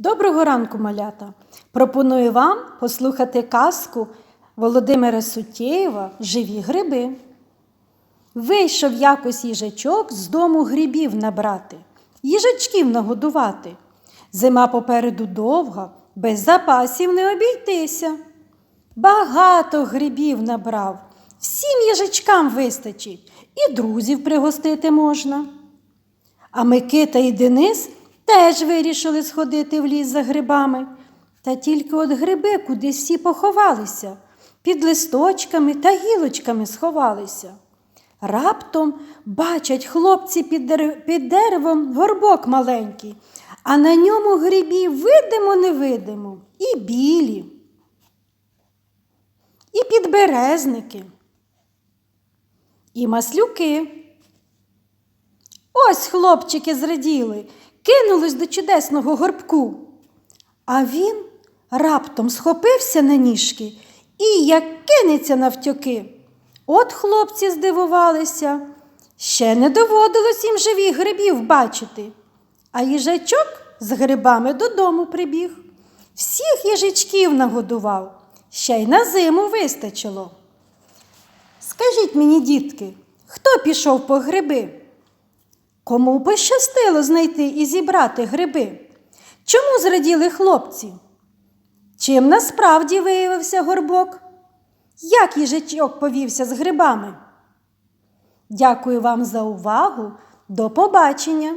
Доброго ранку, малята! Пропоную вам послухати казку Володимира Сутєєва Живі гриби. Вийшов якось їжачок з дому грибів набрати, їжачків нагодувати. Зима попереду довга, без запасів не обійтися. Багато грибів набрав, всім їжачкам вистачить, і друзів пригостити можна. А Микита і Денис теж вирішили сходити в ліс за грибами. Та тільки от гриби кудись всі поховалися, під листочками та гілочками сховалися. Раптом бачать хлопці під, дер- під деревом горбок маленький, а на ньому грибів видимо невидимо і білі, і підберезники, і маслюки. Ось хлопчики зраділи, кинулись до чудесного горбку. А він раптом схопився на ніжки і як кинеться навтьоки. От хлопці здивувалися. Ще не доводилось їм живих грибів бачити. А їжачок з грибами додому прибіг. Всіх їжачків нагодував, ще й на зиму вистачило. Скажіть мені, дітки, хто пішов по гриби? Кому пощастило знайти і зібрати гриби? Чому зраділи хлопці? Чим насправді виявився горбок? Як їжачок повівся з грибами? Дякую вам за увагу. До побачення!